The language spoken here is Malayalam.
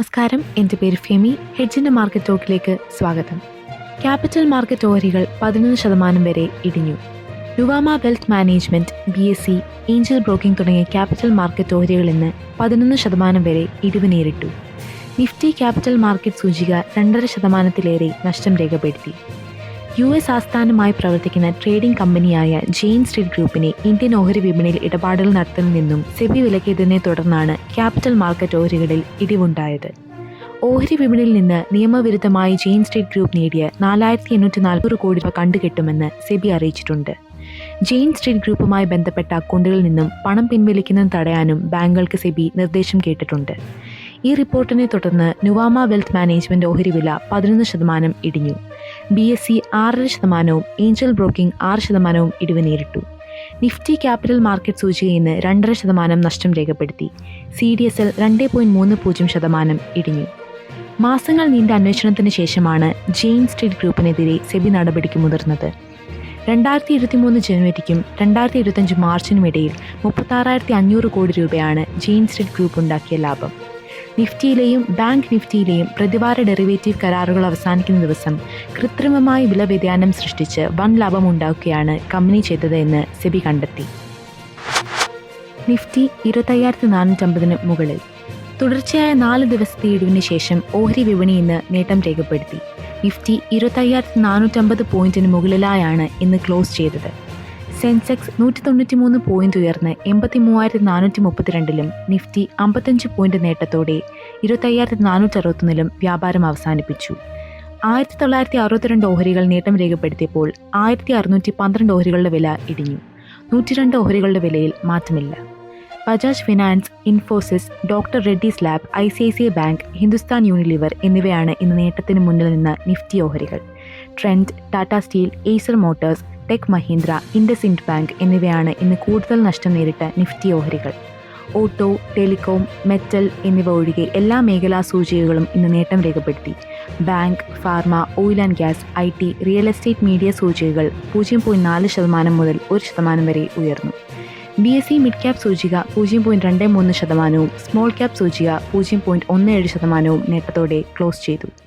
നമസ്കാരം. എന്റെ പേര് ഫെമി. ഹെഡ്ജിന്റെ മാർക്കറ്റ് ടോക്കിലേക്ക് സ്വാഗതം. ക്യാപിറ്റൽ മാർക്കറ്റ് ഓഹരികൾ പതിനൊന്ന് ശതമാനം വരെ ഇടിഞ്ഞു. യുവാമ wealth management B S C angel broking തുടങ്ങിയ ക്യാപിറ്റൽ മാർക്കറ്റ് ഓഹരികൾ ഇന്ന് പതിനൊന്ന് ശതമാനം വരെ ഇടിവ് നേരിട്ടു. നിഫ്റ്റി ക്യാപിറ്റൽ മാർക്കറ്റ് സൂചിക രണ്ടര ശതമാനത്തിലേറെ നഷ്ടം രേഖപ്പെടുത്തി. യു എസ് ആസ്ഥാനമായി പ്രവർത്തിക്കുന്ന ട്രേഡിംഗ് കമ്പനിയായ ജെയിൻ സ്ട്രീറ്റ് ഗ്രൂപ്പിനെ ഇന്ത്യൻ ഓഹരി വിപണിയിൽ ഇടപാടുകൾ നടത്തുന്നതിൽ നിന്നും സെബി വിലക്കിയതിനെ തുടർന്നാണ് ക്യാപിറ്റൽ മാർക്കറ്റ് ഓഹരികളിൽ ഇടിവുണ്ടായത്. ഓഹരി വിപണിയിൽ നിന്ന് നിയമവിരുദ്ധമായി ജെയിൻ സ്ട്രീറ്റ് ഗ്രൂപ്പ് നേടിയ നാലായിരത്തി എണ്ണൂറ്റി നാൽപ്പത് കോടി രൂപ കണ്ടുകെട്ടുമെന്ന് സെബി അറിയിച്ചിട്ടുണ്ട്. ജെയിൻ സ്ട്രീറ്റ് ഗ്രൂപ്പുമായി ബന്ധപ്പെട്ട അക്കൗണ്ടുകളിൽ നിന്നും പണം പിൻവലിക്കുന്നത് തടയാനും ബാങ്കുകൾക്ക് സെബി നിർദ്ദേശം കേട്ടിട്ടുണ്ട്. ഈ റിപ്പോർട്ടിനെ തുടർന്ന് നുവാമ വെൽത്ത് മാനേജ്മെന്റ് ഓഹരി വില പതിനൊന്ന് ശതമാനം ഇടിഞ്ഞു. ബി എസ് സി ആറര ശതമാനവും ഏഞ്ചൽ ബ്രോക്കിംഗ് ആറ് ശതമാനവും ഇടിവ് നേരിട്ടു. നിഫ്റ്റി ക്യാപിറ്റൽ മാർക്കറ്റ് സൂചിക ഇന്ന് രണ്ടര ശതമാനം നഷ്ടം രേഖപ്പെടുത്തി. സി ഡി എസ് എൽ രണ്ട് പോയിന്റ് മൂന്ന് പൂജ്യം ശതമാനം ഇടിഞ്ഞു. മാസങ്ങൾ നീണ്ട അന്വേഷണത്തിന് ശേഷമാണ് ജെയിൻ സ്ട്രീറ്റ് ഗ്രൂപ്പിനെതിരെ സെബി നടപടിക്ക് മുതിർന്നത്. രണ്ടായിരത്തി ഇരുപത്തി മൂന്ന് ജനുവരിക്കും രണ്ടായിരത്തി ഇരുപത്തഞ്ച് മാർച്ചിനും ഇടയിൽ മുപ്പത്താറായിരത്തി അഞ്ഞൂറ് കോടി രൂപയാണ് ജെയിൻ സ്ട്രീറ്റ് ഗ്രൂപ്പ് ഉണ്ടാക്കിയ ലാഭം. നിഫ്റ്റിയിലെയും ബാങ്ക് നിഫ്റ്റിയിലെയും പ്രതിവാര ഡെറിവേറ്റീവ് കരാറുകൾ അവസാനിക്കുന്ന ദിവസം കൃത്രിമമായി വില വ്യതിയാനം സൃഷ്ടിച്ച് വൻ ലാഭം ഉണ്ടാക്കുകയാണ് കമ്പനി ചെയ്തതെന്ന് സെബി കണ്ടെത്തി. നിഫ്റ്റി ഇരുപത്തയ്യായിരത്തി നാനൂറ്റമ്പതിന് മുകളിൽ. തുടർച്ചയായ നാല് ദിവസത്തെ ഇടിവിന് ശേഷം ഓഹരി വിപണി ഇന്ന് നേട്ടം രേഖപ്പെടുത്തി. നിഫ്റ്റി ഇരുപത്തയ്യായിരത്തി നാനൂറ്റമ്പത് പോയിന്റിന് മുകളിലായാണ് ഇന്ന് ക്ലോസ് ചെയ്തത്. സെൻസെക്സ് നൂറ്റി തൊണ്ണൂറ്റി മൂന്ന് പോയിന്റ് ഉയർന്ന് എൺപത്തി മൂവായിരത്തി നാനൂറ്റി മുപ്പത്തിരണ്ടിലും നിഫ്റ്റി അമ്പത്തഞ്ച് പോയിന്റ് നേട്ടത്തോടെ ഇരുപത്തയ്യായിരത്തി നാനൂറ്റി അറുപത്തൊന്നിലും വ്യാപാരം അവസാനിപ്പിച്ചു. ആയിരത്തി തൊള്ളായിരത്തി അറുപത്തിരണ്ട് ഓഹരികൾ നേട്ടം രേഖപ്പെടുത്തിയപ്പോൾ ആയിരത്തി അറുന്നൂറ്റി പന്ത്രണ്ട് ഓഹരികളുടെ വില ഇടിഞ്ഞു. നൂറ്റിരണ്ട് ഓഹരികളുടെ വിലയിൽ മാറ്റമില്ല. Bajaj finance Infosys doctor Reddy's lab I C I C I bank Hindustan Unilever എന്നിവയാണ് ഇന്ന് നേട്ടത്തിന് മുന്നിൽ നിന്ന് നിഫ്റ്റി ഓഹരികൾ. Trent Tata steel Eicher motors tech Mahindra IndusInd ഇൻഡ് ബാങ്ക് എന്നിവയാണ് ഇന്ന് കൂടുതൽ നഷ്ടം നേരിട്ട നിഫ്റ്റി ഓഹരികൾ. ഓട്ടോ ടെലികോം മെറ്റൽ എന്നിവ ഒഴികെ എല്ലാ മേഖലാ സൂചികകളും ഇന്ന് നേട്ടം രേഖപ്പെടുത്തി. Bank pharma oil and gas I T real estate media സൂചികകൾ പൂജ്യം പോയിന്റ് നാല് ശതമാനം മുതൽ ഒരു ശതമാനം വരെ ഉയർന്നു. B S C mid cap സൂചിക പൂജ്യം പോയിന്റ് രണ്ട് മൂന്ന് ശതമാനവും സ്മോൾ ക്യാപ് സൂചിക പൂജ്യം പോയിന്റ് ഒന്ന് ഏഴ് ശതമാനവും നേട്ടത്തോടെ ക്ലോസ് ചെയ്തു.